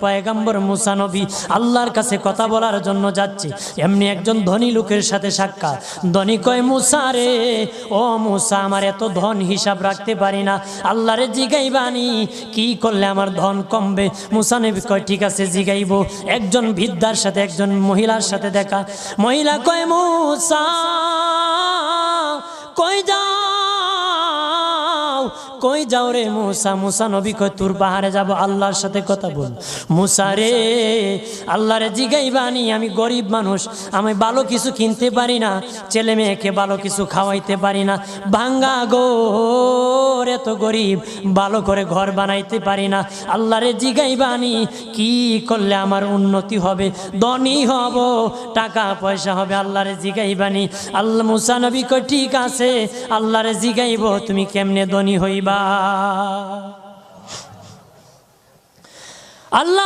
পয়গাম্বর মুসা নবী আল্লাহর কাছে কথা বলার জন্য যাচ্ছে। এমনি একজন ধনী লোকের সাথে সাক্ষাৎ। ধনী কয়, মুসা রে, ও মুসা, আমার এত ধন হিসাব রাখতে পারি না। আল্লাহরে জিগাইবানি কি করলে আমার ধন কমবে? মুসা নবী কয়, ঠিক আছে, জিগাইব। একজন বৃদ্ধার সাথে, একজন মহিলার সাথে দেখা। মহিলা কয়, মুসা কই যাও রে মুসা? মুসা নবী কই, তোর পাহাড়ে যাব, আল্লাহর সাথে কথা বল। মুসা রে আল্লাহ রে জিগাই বানি আমি গরিব মানুষ, আমি ভালো কিছু কিনতে পারি না, ছেলে মেয়েকে ভালো কিছু খাওয়াইতে পারি না। ভাঙ্গা গোর এত গরিব, ভালো করে ঘর বানাইতে পারি না। আল্লাহরে জিগাই বানি কি করলে আমার উন্নতি হবে? ধনী হব, টাকা পয়সা হবে, আল্লাহরে জিগাইবানি আল্লাহ আল্লা নবী কই ঠিক আছে, আল্লাহরে জিগাইব, তুমি কেমনে ধনী হইবা? আল্লাহ